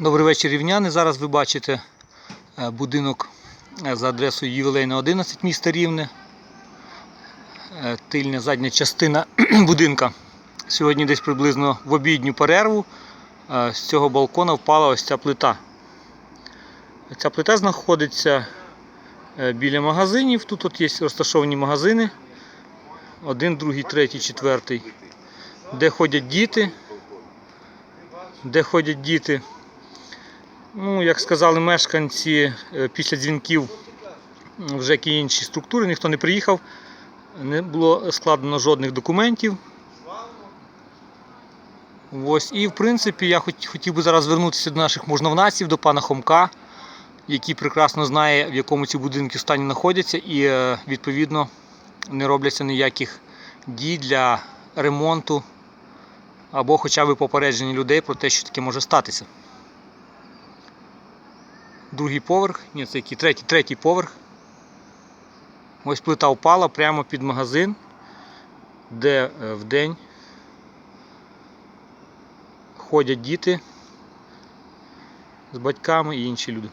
Добрий вечір, рівняни. Зараз ви бачите е, будинок е, за адресою Ювілейна 11 міста Рівне. Е, Тильня задня частина будинка. Сьогодні десь приблизно в обідню перерву з цього балкона впала ось ця плита. Ця плита знаходиться біля магазинів. Тут от є розташовані магазини. Один, другий, третій, четвертий. Де ходять діти. Де ходять діти. Ну, як сказали мешканці, е, після дзвінків вже які інші структури, ніхто не приїхав, не було складено жодних документів. Ось, і в принципі я хот- хотів би зараз звернутися до наших можновладців, до пана Хомка, який прекрасно знає, в якому ці будинки в стані знаходяться, і е, відповідно не робляться ніяких дій для ремонту або хоча б попередження людей про те, що таке може статися другий поверх, ні, це який третій, третій поверх. Ось плита впала прямо під магазин, де в день ходять діти з батьками і інші люди.